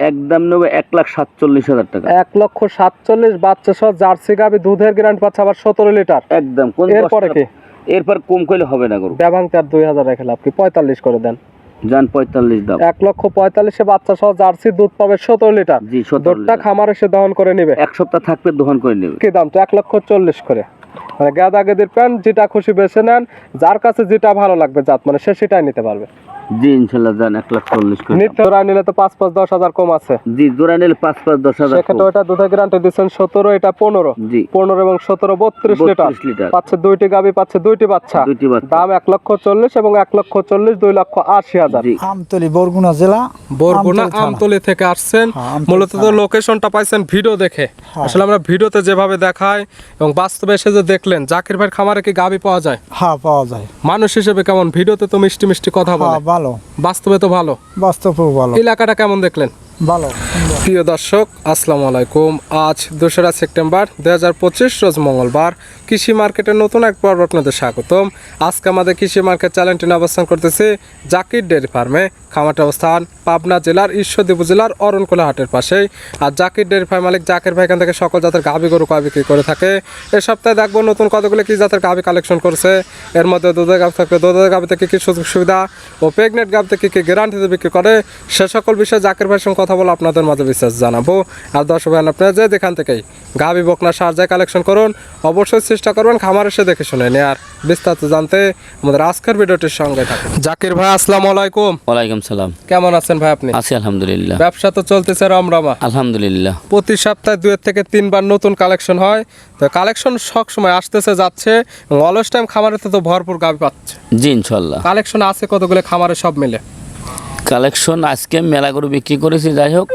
একদম নেব এক লাখ সাতচল্লিশ হাজার টাকা। এক লক্ষ সাতচল্লিশ বাচ্চা সহ জার্সি গাবি দুধের পাচ্ছে আবার সতেরো লিটার। একদম কোন এরপরে কি? এরপর কম করলে হবে না গরু। ব্যাবাং তার দুই হাজার রেখে লাভ কি? পঁয়তাল্লিশ করে দেন। যান পঁয়তাল্লিশ দাম। এক লক্ষ পঁয়তাল্লিশে বাচ্চা সহ জার্সি দুধ পাবে সতেরো লিটার। জি দুধটা খামার এসে দহন করে নিবে। এক সপ্তাহ থাকবে দোকান করে নেবে। কি দাম? তো এক লক্ষ চল্লিশ করে। মানে গাদা গেদির প্যান্ট যেটা খুশি বেছে নেন যার কাছে যেটা ভালো লাগবে জাত মানে সে সেটাই নিতে পারবে। জি ইনশাল্লাহ যান এক লাখ চল্লিশ জোড়া নিলে তো পাঁচ পাঁচ দশ হাজার কম আছে। জি জোড়া নিলে পাঁচ পাঁচ দশ হাজার সেক্ষেত্রে ওটা দুধের দিচ্ছেন সতেরো এটা পনেরো। জি। পনেরো এবং সতেরো বত্রিশ লিটার। লিটার। পাচ্ছে দুইটি গাবি পাচ্ছে দুইটি বাচ্চা। দুইটি বাচ্চা। দাম এক লক্ষ চল্লিশ এবং এক লক্ষ চল্লিশ দুই লক্ষ আশি হাজার। আমতলি বরগুনা জেলা বরগুনা আমতলি থেকে আসছেন। হ্যাঁ, মূলত তো। লোকেশনটা পাইছেন ভিডিও দেখে। হ্যাঁ। আসলে আমরা ভিডিওতে যেভাবে দেখাই এবং বাস্তবে এসে যে দেখলেন জাকির ভাই খামারে কি গাবি পাওয়া যায়? হ্যাঁ পাওয়া যায়। মানুষ হিসেবে কেমন? ভিডিওতে তো মিষ্টি মিষ্টি কথা বলে। হ্যাঁ ভালো। বাস্তবে তো ভালো। বাস্তবেও ভালো। এলাকাটা কেমন দেখলেন? প্রিয় দর্শক, আসসালামু আলাইকুম। আজ দোসরা সেপ্টেম্বর দুই হাজার পঁচিশ, রোজ মঙ্গলবার। কৃষি মার্কেটের নতুন এক পর্ব আপনাদের স্বাগতম। আজকে আমাদের কৃষি মার্কেট চ্যানেলটি অবস্থান করতেছে জাকির ডেয়ারি ফার্মে। খামারটা অবস্থান পাবনা জেলার ঈশ্বরদী উপজেলার অরণকুলা হাটের পাশেই। আর জাকির ডেয়ারি ফার্ম মালিক জাকির ভাই এখান থেকে সকল জাতের গাভি গরু কয় বিক্রি করে থাকে। এ সপ্তাহে দেখব নতুন কতগুলো কি জাতের গাভি কালেকশন করছে। এর মধ্যে দুধের গাভি থাকবে, দুধের গাভিতে কি কি সুযোগ সুবিধা ও প্রেগনেন্ট গাভিতে কি কি গ্যারান্টিতে বিক্রি করে, সে সকল বিষয়ে জাকির ভাইয়ের সঙ্গে কথা বলে আপনাদের মাঝে বিশ্বাস জানাব। আর দর্শক ভাই আপনারা যে যেখান থেকেই গাভি বকনা সারজায় কালেকশন করুন অবশ্যই চেষ্টা করবেন খামার এসে দেখে শুনে নিয়ে আর বিস্তারিত জানতে আমাদের আজকের ভিডিওটির সঙ্গে থাকুন। জাকির ভাই আসসালামু আলাইকুম। ওয়ালাইকুম সালাম। কেমন আছেন ভাই আপনি? আছি আলহামদুলিল্লাহ। ব্যবসা তো চলতেছে রমরমা। আলহামদুলিল্লাহ। প্রতি সপ্তাহে দুয়ের থেকে তিনবার নতুন কালেকশন হয়। তো কালেকশন সব সময় আসতেছে যাচ্ছে এবং অলস টাইম খামারেতে তো ভরপুর গাভি পাচ্ছে। জি ইনশাল্লাহ কালেকশন আছে কতগুলো খামারে সব মিলে? কালেকশন আজকে মেলা গরু বিক্রি করেছি যাই হোক।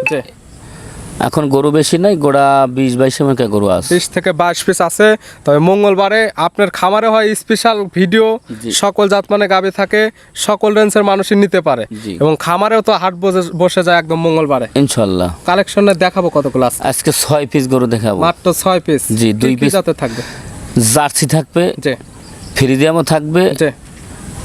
এখন গরু বেশি নাই গোড়া বিশ বাইশ মতো গরু আছে। বিশ থেকে বাইশ পিস আছে। তবে মঙ্গলবারে আপনার খামারে হয় স্পেশাল ভিডিও সকল জাত মানে গাভি থাকে সকল রেঞ্জের মানুষই নিতে পারে। এবং খামারেও তো হাট বসে- বসে যায় একদম মঙ্গলবারে। ইনশাল্লাহ। কালেকশনে দেখাবো কতগুলো আছে। আজকে ছয় পিস গরু দেখাবো। মাত্র ছয় পিস জি, দুই পিস থাকবে? জার্সি থাকবে যে ফ্রিদিয়ামও থাকবে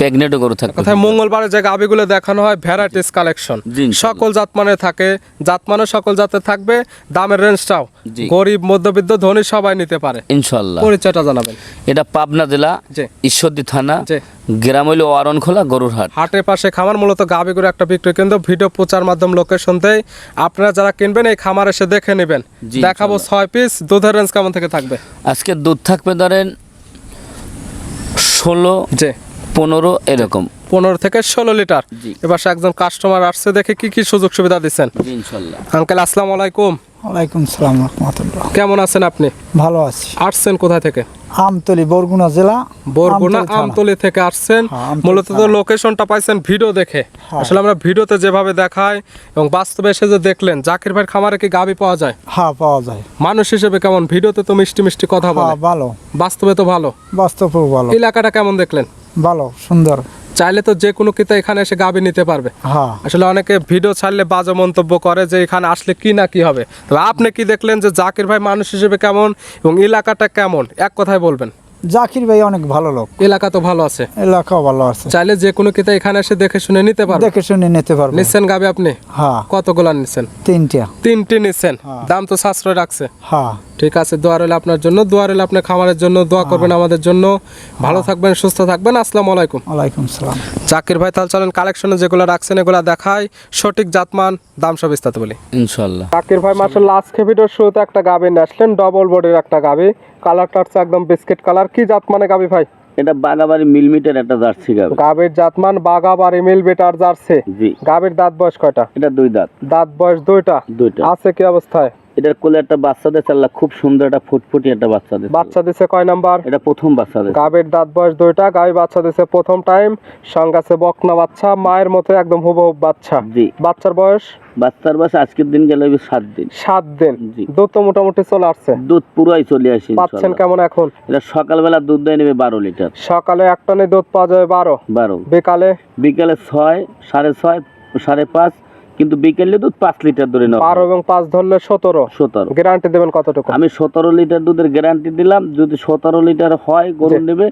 যে গরু থাকবে। কথায় মঙ্গলবারে যে গাভিগুলো দেখানো হয় ভ্যারাইটিস কালেকশন সকল জাত মানে থাকে জাত মানে সকল জাতে থাকবে দামের রেঞ্জটাও। গরিব মধ্যবিত্ত ধনী সবাই নিতে পারে। ইনশাল্লাহ। পরিচয়টা জানাবেন। এটা পাবনা জেলা। ঈশ্বরদী থানা। গ্রাম হইল ওয়ারন খোলা গরুর হাট। হাটের পাশে খামার মূলত গাভিগুলো একটা বিক্রয় কেন্দ্র। ভিডিও প্রচার মাধ্যম লোকেশন দেয় আপনারা যারা কিনবেন এই খামার এসে দেখে নেবেন। দেখাবো ছয় পিস দুধের রেঞ্জ কেমন থেকে থাকবে? আজকে দুধ থাকবে ধরেন ষোলো যে পনেরো এরকম। পনেরো থেকে ষোলো লিটার। এবার সে একজন কাস্টমার আসছে দেখে কি কি সুযোগ সুবিধা দিচ্ছেন। ইনশাল্লাহ। আঙ্কেল আসসালামু আলাইকুম। ওয়ালাইকুম সালাম রহমতুল্লাহ। কেমন আছেন আপনি? ভালো আছি। আসছেন কোথা থেকে? আমতলি বরগুনা জেলা। বরগুনা আমতলি থেকে আসছেন। হ্যাঁ, মূলত তো। লোকেশনটা পাইছেন ভিডিও দেখে। হ্যাঁ। আসলে আমরা ভিডিওতে যেভাবে দেখাই এবং বাস্তবে এসে যে দেখলেন জাকির ভাইয়ের খামারে কি গাবি পাওয়া যায়? হ্যাঁ পাওয়া যায়। মানুষ হিসেবে কেমন? ভিডিওতে তো মিষ্টি মিষ্টি কথা হ্যাঁ বলে। ভালো। বাস্তবে তো ভালো। বাস্তবও ভালো। এলাকাটা কেমন দেখলেন? ভালো সুন্দর। চাইলে তো যে কোনো কিতা এখানে এসে গাবি নিতে পারবে। হ্যাঁ। আসলে অনেকে ভিডিও ছাড়লে বাজে মন্তব্য করে যে এখানে আসলে কি না কি হবে। তবে আপনি কি দেখলেন যে জাকির ভাই মানুষ হিসেবে কেমন এবং এলাকাটা কেমন? এক কথায় বলবেন। জাকির ভাই অনেক ভালো লোক। এলাকা তো ভালো আছে। এলাকাও ভালো আছে। চাইলে যে কোনো কিতা এখানে এসে দেখে শুনে নিতে পারবে। দেখে শুনে নিতে পারবে। নিচ্ছেন গাবি আপনি? হ্যাঁ। কতগুলা নিচ্ছেন? তিনটা। তিনটি নিচ্ছেন। হ্যাঁ। দাম তো সাশ্রয় রাখছে। হ্যাঁ। ঠিক আছে দোয়া রইল আপনার জন্য দোয়া রইল আপনার খামারের জন্য দোয়া করবেন আমাদের জন্য। ভালো থাকবেন সুস্থ থাকবেন আসসালামু আলাইকুম। ওয়ালাইকুম সালাম। জাকির ভাই তাহলে চলেন কালেকশনে যেগুলো রাখছেন এগুলো দেখাই। সঠিক জাতমান দাম সব বিস্তারিত বলি। ইনশাল্লাহ জাকির ভাই মাসাল্লাহ আজকে ভিডিওর শুরুতে একটা গাবি নিয়ে আসলেন ডবল বডির একটা গাবি। কালারটা হচ্ছে একদম বিস্কিট কালার। কি জাত মানে গাবি ভাই? এটা বাগাবাড়ি মিলমিটার একটা জার্সি গাবি। গাবির জাতমান মান বাগাবাড়ি মিলমিটার জার্সি। জি। গাবের দাঁত বয়স কয়টা? এটা দুই দাঁত। দাঁত বয়স দুইটা। দুইটা। আছে কি অবস্থায়? এটার কোলে একটা বাচ্চা দিয়ে চাল্লা খুব সুন্দর একটা ফুটফুটি একটা বাচ্চা দিয়ে বাচ্চা দিছে কয় নাম্বার? এটা প্রথম বাচ্চা দিয়ে গাবির দাঁত বয়স দুইটা গাবি বাচ্চা দিছে প্রথম টাইম সঙ্গে আছে বকনা বাচ্চা মায়ের মতো একদম হুবহুব বাচ্চা। জি। বাচ্চার বয়স? বাচ্চার বয়স আজকের দিন গেলে সাত দিন। সাত দিন। দুধ তো মোটামুটি চলে আসছে। দুধ পুরাই চলে আসে পাচ্ছেন কেমন এখন? এটা সকালবেলা দুধ দেয় নেবে বারো লিটার। সকালে এক টনে দুধ পাওয়া যাবে বারো। বারো। বিকালে? বিকালে ছয় সাড়ে ছয় সাড়ে পাঁচ কিন্তু বিকেলে দুধ পাঁচ লিটার ধরে নাও বারো এবং পাঁচ ধরলে সতেরো। সতেরো। গ্যারান্টি দেবেন কতটুকু? আমি সতেরো লিটার দুধের গ্যারান্টি দিলাম যদি সতেরো লিটার হয় গরু। নেবে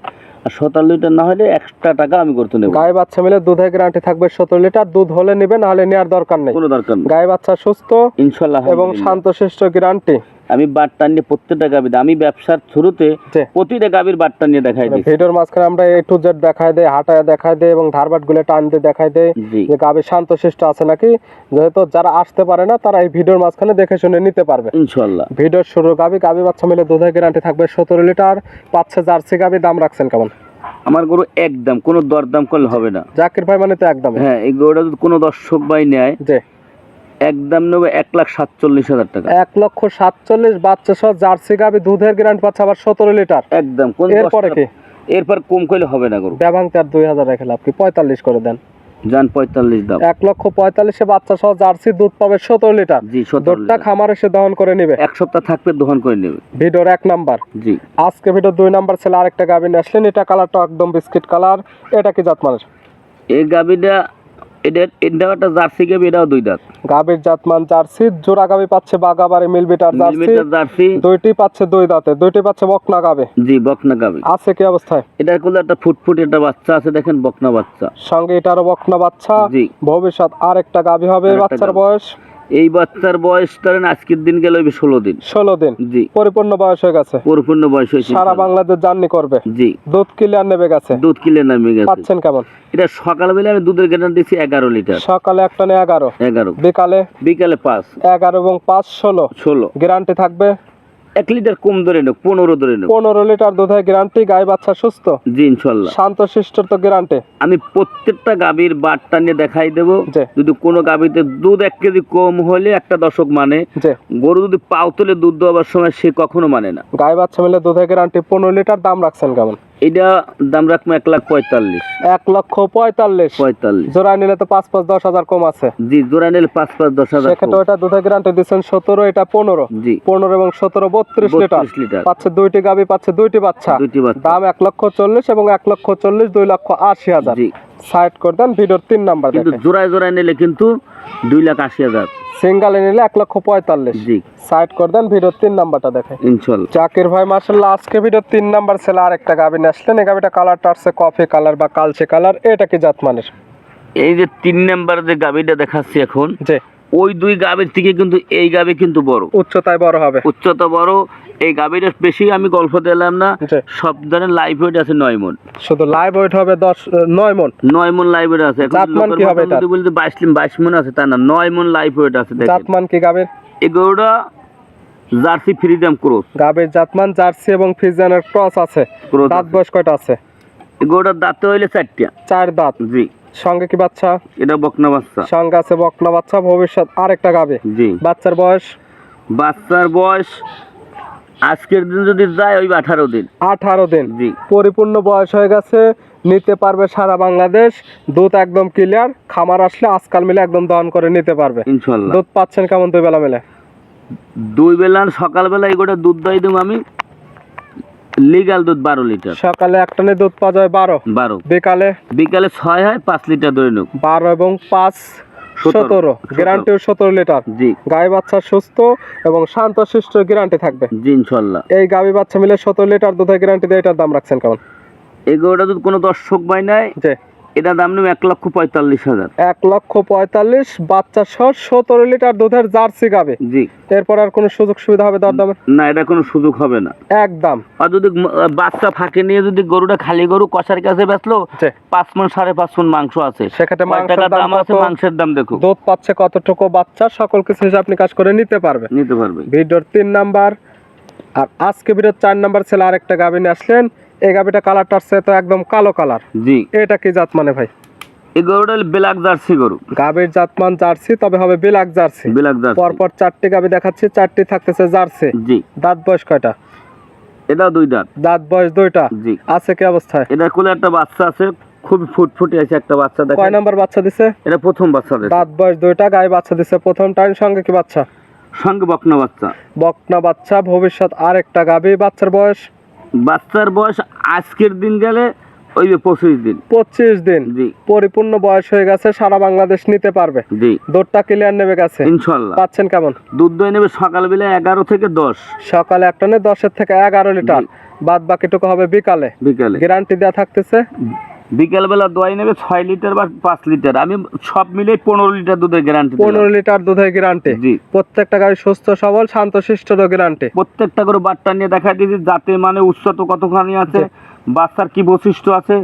আর সতেরো লিটার না হলে এক্সট্রা টাকা আমি করতে নেব। গায়ে বাচ্চা মিলে দুধের গ্যারান্টি থাকবে সতেরো লিটার দুধ হলে নেবেন নাহলে নেওয়ার দরকার নেই। কোনো দরকার নেই। গায়ে বাচ্চা সুস্থ ইনশাল্লাহ এবং। শান্তশিষ্ট গ্যারান্টি। আমি বাট্টা নিয়ে প্রত্যেকটা গাভি আমি ব্যবসার শুরুতে। প্রতিটা গাভীর বাট্টা নিয়ে দেখাই দিই। ভিডিওর মাঝখানে আমরা এ টু জেড দেখায় দেয় হাঁটায় দেখায় দেয় এবং ধারবাটগুলো টান দিয়ে দেখায় দেয় যে গাভী শান্তশিষ্ট আছে নাকি? যেহেতু যারা আসতে পারে না তারা এই ভিডিওর মাঝখানে দেখে শুনে নিতে পারবে। ইনশাল্লাহ ভিডিওর শুরু গাভী গাভী বাচ্চা মিলে দুধের গ্যারান্টি থাকবে সতেরো লিটার পাচ্ছে জার্সি গাভী দাম রাখছেন কেমন? আমার গরু একদম কোনো দরদাম করলে হবে না। জাকির ভাই মানে তো একদম। হ্যাঁ এই গরুটা যদি কোনো দর্শক ভাই নেয় একদম নেবে এক লাখ সাতচল্লিশ হাজার টাকা। এক লক্ষ সাতচল্লিশ বাচ্চা সহ জার্সি গাভী দুধের গ্যারান্টি পাচ্ছে আবার সতেরো লিটার। একদম এরপরে কি? এরপর কম করলে হবে না গরু। ব্যবাং তার দুই হাজার রেখে লাভ কি? পঁয়তাল্লিশ করে দেন। যান পঁয়তাল্লিশ দাম এক লক্ষ পঁয়তাল্লিশে বাচ্চা সহ জার্সি দুধ পাবে সতেরো লিটার। জি দুধটা খামার এসে দহন করে নিবে। এক সপ্তাহ থাকবে দোকান করে নেবে। ভিডিওর এক নাম্বার। জি। আজকে ভিডিও দুই নাম্বার ছেলে আরেকটা গাভী নিয়ে আসলেন। এটা কালারটা একদম বিস্কিট কালার এটা কি জাত মানের? এই গাভিটা এটা এটাও একটা জার্সি গাবি এটাও দুই দাঁত। গাবির জাতমান জার্সি জোড়া গাবি পাচ্ছে বাগাবাড়ি মিলবিটার জার্সি। জার্সি। দুইটি পাচ্ছে দুই দাঁতে দুইটি পাচ্ছে বকনা গাবি। জি বকনা গাবি। আছে কি অবস্থায়? এটার কোলে একটা ফুটফুট একটা বাচ্চা আছে দেখেন বকনা বাচ্চা। সঙ্গে এটারও বকনা বাচ্চা। জি। ভবিষ্যৎ আর একটা গাভী হবে বাচ্চার বয়স। এই বাচ্চার বয়স ধরেন আজকের দিন গেল ষোলো দিন। ষোলো দিন। জি। পরিপূর্ণ বয়স হয়ে গেছে। পরিপূর্ণ বয়স হয়েছে সারা বাংলাদেশ জার্নি করবে। জি। দুধ ক্লিয়ার নেমে গেছে। দুধ কিলে নেমে গেছে। পাচ্ছেন কেমন? এটা সকালবেলা আমি দুধের গ্যারান্টি দিচ্ছি এগারো লিটার। সকালে একটা নে এগারো। এগারো। বিকালে? বিকালে পাঁচ। এগারো এবং পাঁচ ষোলো। ষোলো। গ্যারান্টি থাকবে? এক লিটার কম ধরে নেব পনেরো ধরে নেব পনেরো লিটার দুধের গ্যারান্টি গায়ে বাচ্চা সুস্থ? জি ইনশাল্লাহ। শান্ত শিষ্টর তো গ্যারান্টি। আমি প্রত্যেকটা গাভীর বাটটা নিয়ে দেখাই দেবো। যদি কোনো গাভীতে দুধ এক কেজি কম হলে একটা দশক মানে। গরু যদি পাও তুলে দুধ দেওয়ার সময় সে কখনো মানে না। গায়ে বাচ্চা মিলে দুধের গ্যারান্টি পনেরো লিটার দাম রাখছেন কেমন? এটা দাম রাখব এক লাখ পঁয়তাল্লিশ। এক লক্ষ পঁয়তাল্লিশ। পঁয়তাল্লিশ। জোড়া নিলে তো পাঁচ পাঁচ দশ হাজার কম আছে। জি জোড়া নিলে পাঁচ পাঁচ দশ হাজার সেক্ষেত্রে ওইটা দুধের গ্যারান্টি দিচ্ছেন সতেরো এটা পনেরো। জি। পনেরো এবং সতেরো বত্রিশ লিটার। লিটার। পাচ্ছে দুইটি গাবি পাচ্ছে দুইটি বাচ্চা। দুইটি বাচ্চা। দাম এক লক্ষ চল্লিশ এবং এক লক্ষ চল্লিশ দুই লক্ষ আশি হাজার। জি। সাইড করে দেন ভিডিওর তিন নাম্বার কিন্তু জোড়ায় জোড়ায় নিলে কিন্তু দুই লাখ আশি হাজার। সিঙ্গালে নিলে এক লক্ষ পঁয়তাল্লিশ। জি। সাইড করে দেন ভিডিওর তিন নাম্বারটা দেখে ইনশাল্লাহ। জাকির ভাই মার্শাল্লাহ আজকে ভিডিওর তিন নাম্বার ছেলে আরেকটা একটা গাভী নিয়ে আসলেন। এই গাভীটা কালারটা আসছে কফি কালার বা কালচে কালার। এটা কি জাত মানের? এই যে তিন নাম্বার যে গাবিটা দেখাচ্ছি এখন ওই দুই গাভীর থেকে কিন্তু এই গাভী কিন্তু বড়। উচ্চতায় বড় হবে। উচ্চতা বড় এই গাভীটা বেশি আমি গল্প দিলাম না সব ধরনের লাইফ ওয়েট আছে নয় মন। শুধু লাইভ ওয়েট হবে দশ নয় মন। নয় মন লাইফ ওয়েট আছে? যদি বলতে বাইশ বাইশ মন আছে তা না নয় মন লাইফ ওয়েট আছে জাতমান কি গাভীর? এই গরুটা জার্সি ফ্রিডম ক্রস গাভীর জাতমান জার্সি এবং ফিজিয়ানের ক্রস আছে। দাঁত বয়স কয়টা আছে? গরুটার দাঁতে হইলে চারটা। চার দাঁত। জি। সঙ্গে কি বাচ্চা? এটা বকনা বাচ্চা। সঙ্গে আছে বকনা বাচ্চা ভবিষ্যৎ আরেকটা গাভী জি। বাচ্চার বয়স? বাচ্চার বয়স আজকের দিন যদি যায় ওই আঠারো দিন। আঠারো দিন। জি। পরিপূর্ণ বয়স হয়ে গেছে নিতে পারবে সারা বাংলাদেশ। দুধ একদম ক্লিয়ার খামার আসলে আজকাল মিলে একদম দহন করে নিতে পারবে। ইনশাল্লাহ। দুধ পাচ্ছেন কেমন দুই বেলা মিলে? দুই বেলা সকালবেলা এগুলো দুধ দই দেবো আমি। লিগাল দুধ বারো লিটার। সকালে একটা টানে দুধ পাওয়া যায় বারো। বারো। বিকালে? বিকালে ছয় হয় পাঁচ লিটার নেব বারো এবং পাঁচ সতেরো। গ্যারান্টি গ্যারান্টিও সতেরো লিটার। জি। গাই বাচ্চা সুস্থ এবং শান্ত শিষ্ট গ্যারান্টি থাকবে। জি ইনশাল্লাহ। এই গাবি বাচ্চা মিলে সতেরো লিটার দুধের গ্যারান্টি দিয়ে এটার দাম রাখছেন কেমন? এগুলোটা দুধ কোনো দর্শক বাই নাই। যে এটা দাম নেবে এক লক্ষ পঁয়তাল্লিশ হাজার। এক লক্ষ পঁয়তাল্লিশ বাচ্চা সহ সতেরো লিটার দুধের জার্সি গাবে। জি। এরপর আর কোনো সুযোগ সুবিধা হবে দরদামের না এটা কোনো সুযোগ হবে না। একদম আর যদি বাচ্চা ফাঁকে নিয়ে যদি গরুটা খালি গরু কষার কাছে বেচলো পাঁচ মন সাড়ে পাঁচ মন মাংস আছে। সেক্ষেত্রে মাংসের দাম আছে মাংসের দাম দেখো। দুধ পাচ্ছে কতটুকু বাচ্চা? সকল কিছু হিসাব নিকাশ করে নিতে পারবে। নিতে পারবে। ভিডিওর তিন নাম্বার আর আজকে ভিডিওর চার নাম্বার ছেলে আরেকটা গাভী নিয়ে আসলেন। এই গাভীটা কালারটা আসছে তো একদম কালো কালার। জি। এটা কি জাত মানে ভাই? এই গরুটা ব্ল্যাক জার্সি গরু। গাভীর জাতমান জার্সি তবে হবে বিলাক জার্সি। Black jersey. পরপর চারটি গাভী দেখাচ্ছি চারটি থাকতেছে জার্সি। জি। দাঁত বয়স কয়টা? এটাও দুই দাঁত। দাঁত বয়স দুইটা। জি। আছে কি অবস্থায়? এটার কোলে একটা বাচ্চা আছে খুবই ফুটফুটে আছে একটা বাচ্চা কয় নাম্বার বাচ্চা দিছে? এটা প্রথম বাচ্চা দেখেন। দাঁত বয়স দুইটা গায়ে বাচ্চা দিছে। প্রথম টাইম সঙ্গে কি বাচ্চা? সঙ্গে বকনা বাচ্চা। বকনা বাচ্চা ভবিষ্যৎ আরেকটা গাভী বাচ্চার বয়স? বাচ্চার বয়স আজকের দিন গেলে ওই যে পঁচিশ দিন। পঁচিশ দিন? জি। পরিপূর্ণ বয়স হয়ে গেছে সারা বাংলাদেশ নিতে পারবে। জি। দুধটা ক্লিয়ার নেবে গেছে ইনশাল্লাহ। পাচ্ছেন কেমন? দুধ দই নেবে সকালবেলা এগারো থেকে দশ। সকালে একটা নেই দশের থেকে এগারো লিটার। বাদ বাকিটুকু হবে বিকালে। বিকালে। গ্যারান্টি দেওয়া থাকতেছে? বিকালবেলা দই নেবে ছয় লিটার বা পাঁচ লিটার। আমি সব মিলে পনেরো লিটার দুধের গ্যারান্টি পনেরো লিটার দুধের গ্যারান্টি জি। প্রত্যেকটা গাড়ি সুস্থ সবল শান্ত শিষ্টরও গ্যারান্টি প্রত্যেকটা করে বাচ্চা নিয়ে দেখা দিয়েছি যাতে মানে উচ্চত কতখানি আছে বাচ্চার কি বৈশিষ্ট্য আছে।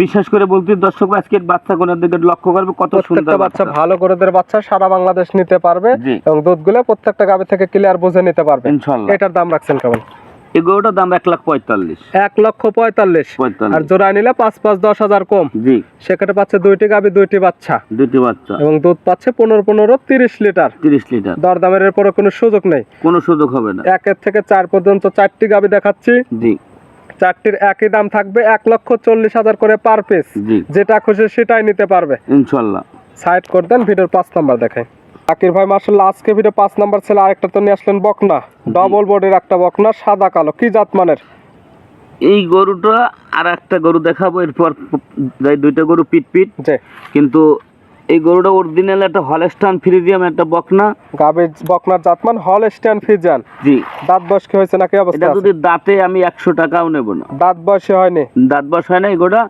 বিশেষ করে বলতে দর্শক আজকের বাচ্চা কোনের দিকে লক্ষ্য করবে কত সুন্দর বাচ্চা। ভালো গরুদের বাচ্চা সারা বাংলাদেশ নিতে পারবে। এবং দুধগুলো প্রত্যেকটা গাভি থেকে ক্লিয়ার বুঝে নিতে পারবে। ইনশাল্লাহ। এটার দাম রাখছেন কেমন? এগুলোটার দাম এক লাখ পঁয়তাল্লিশ। এক লক্ষ পঁয়তাল্লিশ। আর পঁয়তাল্লিশ জোড়া নিলে পাঁচ পাঁচ দশ হাজার কম। জি। সেক্ষেত্রে পাচ্ছে দুইটি গাভি দুইটি বাচ্চা। দুটি বাচ্চা। এবং দুধ পাচ্ছে পনেরো পনেরো তিরিশ লিটার। তিরিশ লিটার। দরদামের এরপরে কোনো সুযোগ নেই। কোনো সুযোগ হবে না। একের থেকে চার পর্যন্ত চারটি গাভি দেখাচ্ছি। জি। চারটির একই দাম থাকবে এক লক্ষ চল্লিশ হাজার করে পার পিস। যেটা খুশি সেটাই নিতে পারবে। ইনশাল্লাহ। সাইড করে দেন ভিডিওর পাঁচ নাম্বার দেখাই। আকির ভাই মার্শাল্লাহ আজকে ভিডিও পাঁচ নাম্বার ছিল আরেকটা তো নিয়ে আসলেন বকনা। ডবল বডির একটা বকনা সাদা কালো। কি জাত মানের? এই গরুটা আর একটা গরু দেখাবো এরপর যাই দুইটা গরু পিট পিট। কিন্তু এই গরুটা অরিজিনাল একটা হলেস্টান ফ্রিজিয়াম একটা বকনা। গাবির বকনার জাতমান হল স্ট্যান্ড ফিজান জি। দাঁত বয়স কি হয়েছে নাকি অবস্থা এটা যদি দাঁতে আমি একশো টাকাও নেব না। দাঁত বয়সে হয়নি? দাঁত বয়স হয় না এগুলো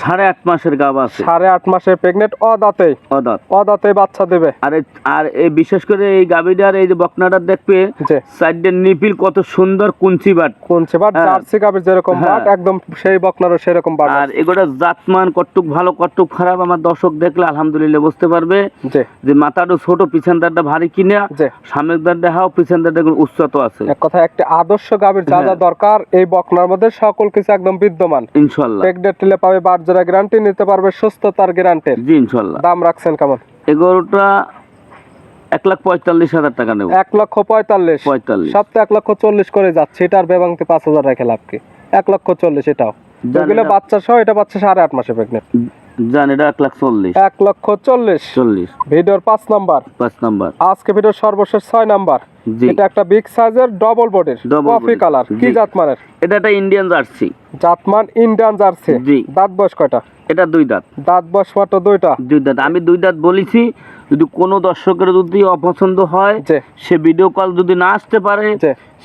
সাড়ে আট মাসের গাব আছে। সাড়ে আট মাসের প্রেগনেন্ট অদাঁতে। অদাঁত। অদাঁতে বাচ্চা দেবে। আর আর এই বিশেষ করে এই গাবিটার এই যে বকনাটা দেখবে সাইডের নিপিল কত সুন্দর কুঞ্চি বাট। কোনছে বাট হ্যাঁ। জার্সি গাবির যেরকম হ্যাঁ। বাট একদম সেই বকনারও সেরকম বাট আর এগুলো জাতমান ভালো খারাপ আমার দর্শক দেখলে আলহামদুলিল্লাহ বুঝতে পারবে। যে। মাথাটা ছোট পিছন দাঁড়টা ভারী কিনা সামনের দাঁড়টা হাও পিছন দাঁড়টা উচ্চত আছে। এক কথা একটা আদর্শ গাবির যা যা হ্যাঁ। দরকার এই বকনার মধ্যে সকল কিছু একদম বিদ্যমান। ইনশাল্লাহ। প্রেগনেন্ট নিলে পাবে বারজোড়া গ্যারান্টি নিতে পারবে সুস্থতার গ্যারান্টির জি ইনশাল্লাহ। দাম রাখছেন কেমন? এই গরুটা এক লাখ পঁয়তাল্লিশ হাজার টাকা নেব। এক লক্ষ পঁয়তাল্লিশ। পঁয়তাল্লিশ। সপ্তাহে এক লক্ষ চল্লিশ করে যাচ্ছে এটার বেবাংতে পাঁচ হাজার রেখে লাভ কি? এক লক্ষ চল্লিশ এটাও। এগুলো বাচ্চা সহ এটা পাচ্ছে সাড়ে আট মাসে প্রেগনেন্ট জান এটা এক লাখ চল্লিশ। এক লক্ষ চল্লিশ। চল্লিশ। ভিডিওর পাঁচ নাম্বার। পাঁচ নাম্বার। আজকে ভিডিওর সর্বশেষ ছয় নাম্বার। এটা একটা বিগ সাইজের ডবল বডির কফি কালার কি জাতমানের? এটা একটা ইন্ডিয়ান জার্সি জাতমান ইন্ডিয়ান জার্সি জি। দাঁত বয়স কয়টা? এটা দুই দাঁত। দাঁত বয়স মাত্র দুইটা। দুই দাঁত। আমি দুই দাঁত বলেছি যদি কোনো দর্শকের যদি অপছন্দ হয় সে ভিডিও কল যদি না আসতে পারে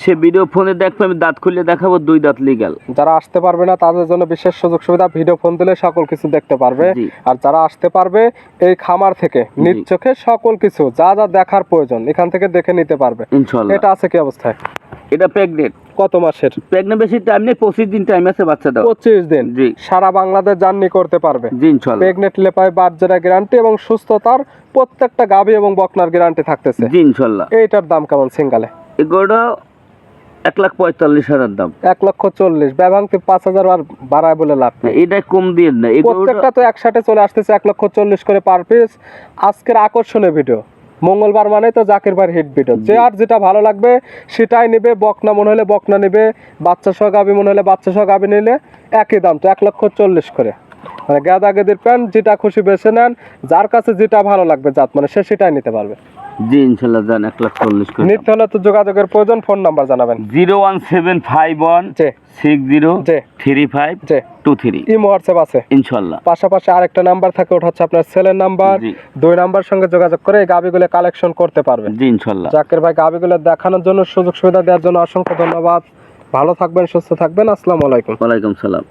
সে ভিডিও ফোনে দেখবে আমি দাঁত খুলে দেখাবো দুই দাঁত লিগাল যারা আসতে পারবে না তাদের জন্য বিশেষ সুযোগ সুবিধা ভিডিও ফোন দিলে সকল কিছু দেখতে পারবে। আর যারা আসতে পারবে এই খামার থেকে নিজ চোখে সকল কিছু যা যা দেখার প্রয়োজন এখান থেকে দেখে নিতে পারবে। ইনশাল্লাহ এটা আছে কি অবস্থায়? এটা প্রেগনেন্ট কত মাসের? প্রেগনেন্ট বেশি টাইম নেই পঁচিশ দিন টাইম আছে বাচ্চাটা পঁচিশ দিন। জি। সারা বাংলাদেশ জার্নি করতে পারবে। জি ইনশাল্লাহ প্রেগনেন্ট লেপায় বাচ্চারা গ্যারান্টি এবং সুস্থতার প্রত্যেকটা গাভী এবং বকনার গ্যারান্টি থাকতেছে। জি ইনশাল্লাহ এইটার দাম কেমন সিঙ্গালে? এগুলোটা এক লাখ পঁয়তাল্লিশ হাজার দাম। এক লক্ষ চল্লিশ। ব্যবাংতি পাঁচ হাজার আর বাড়ায় বলে লাভ নেই। এটা কম দিয়ে না। প্রত্যেকটা তো একসাথে চলে আসতেছে এক লক্ষ চল্লিশ করে পার পিস আজকের আকর্ষণীয় ভিডিও মঙ্গলবার মানে তো জাকির ভাইয়ের হিট বিট যে আর যেটা ভালো লাগবে সেটাই নেবে বকনা মনে হলে বকনা নেবে বাচ্চা সহ গাবি মনে হলে বাচ্চা সহ গাবি নিলে একই দাম তো এক লক্ষ চল্লিশ করে। মানে গাদা গেদির প্যান্ট যেটা খুশি বেছে নেন যার কাছে যেটা ভালো লাগবে জাত মানে সে সেটাই নিতে পারবে। জি ইনশাল্লাহ যান এক লাখ চল্লিশ করে নিতে হলে তো যোগাযোগের প্রয়োজন ফোন নাম্বার জানাবেন। Zero one seven five one six zero three five two three. Imo WhatsApp আছে। ইনশাল্লাহ। পাশাপাশি আরেকটা নাম্বার থাকে ওটা হচ্ছে আপনার সেলের নাম্বার। দুই নাম্বার সঙ্গে যোগাযোগ করে এই গাবিগুলো কালেকশন করতে পারবেন জি ইনশাল্লাহ। জাকির ভাই গাবিগুলো দেখানোর জন্য সুযোগ সুবিধা দেওয়ার জন্য অসংখ্য ধন্যবাদ। ভালো থাকবেন সুস্থ থাকবেন। আসসালামু আলাইকুম। ওয়ালাইকুম সালাম।